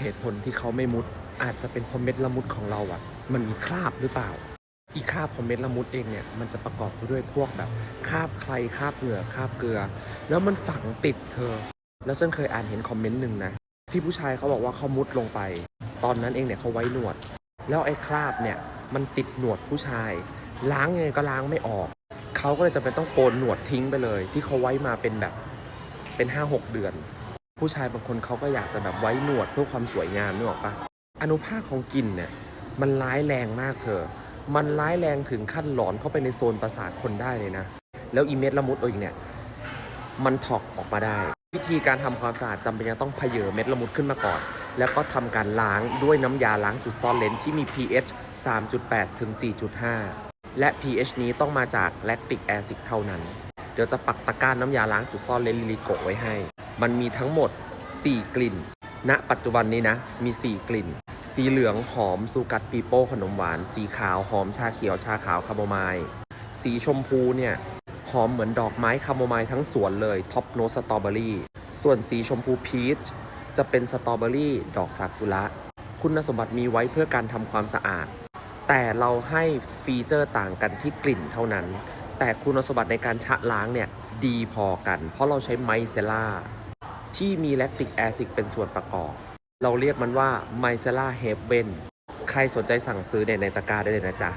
เหตุผลที่เขาไม่มุด อาจจะเป็นเพราะเม็ดละมุดของเราอะมันมีคราบหรือเปล่า อีคราบของเม็ดละมุดเองเนี่ยมันจะประกอบไปด้วยพวกแบบคราบใครคราบเหงื่อคราบเกลือ แล้วมันฝังติดเธอ แล้วฉันเคยอ่านเห็นคอมเมนต์หนึ่งนะที่ผู้ชายเขาบอกว่าเขามุดลงไป ตอนนั้นเองเนี่ยเขาไว้หนวด แล้วไอ้คราบเนี่ยมันติดหนวดผู้ชาย ล้างยังไงก็ล้างไม่ออกเขาก็เลยจะเป็นต้องโกนหนวดทิ้งไปเลย ที่เขาไว้มาเป็นแบบเป็นห้าหกเดือน ผู้ชายบางคนเขาก็อยากจะแบบไว้หนวดเพื่อความสวยงามนึกออกปะอนุภาคของกลิ่นเนี่ยมันร้ายแรงมากเธอ มันร้ายแรงถึงขั้นหลอนเข้าไปในโซนประสาทคนได้เลยนะ แล้วอีเม็ดละมุดอีกเนี่ย มันถอกออกมาได้ วิธีการทำความสะอาดจำเป็นจะต้องเพเยอเม็ดละมุดขึ้นมาก่อน แล้วก็ทำการล้างด้วยน้ำยาล้างจุดซ่อนเลนที่มี pH 3.8 ถึง 4.5 และ pH นี้ต้องมาจากแลคติกแอซิดเท่านั้น เดี๋ยวจะปักตะกร้าน้ำยาล้างจุดซ่อนเลนลิลิโกะไว้ให้ มันมีทั้งหมด 4 กลิ่น ณ ปัจจุบันนี้นะ มี 4 กลิ่น สีเหลืองหอมซูกัดปีโป้ขนมหวาน สีขาวหอมชาเขียวชาขาวคาโมไมล์ สีชมพูเนี่ยหอมเหมือนดอกไม้คาโมไมล์ทั้งสวนเลยท็อปโนสตรอเบอรี่ ส่วนสีชมพูพีชจะเป็นสตรอเบอรี่ ดอกซากุระ คุณสมบัติมีไว้เพื่อการทำความสะอาด แต่เราให้ฟีเจอร์ต่างกันที่กลิ่นเท่านั้น แต่คุณสมบัติในการชะล้างเนี่ยดีพอกัน เพราะเราใช้ไมเซล่า ที่มีแลคติกแอซิดเป็นส่วนประกอบ เราเรียกมันว่าไมเซล่าเฮเวนใครสนใจสั่งซื้อเนี่ยในตะกร้าได้เลยนะจ๊ะ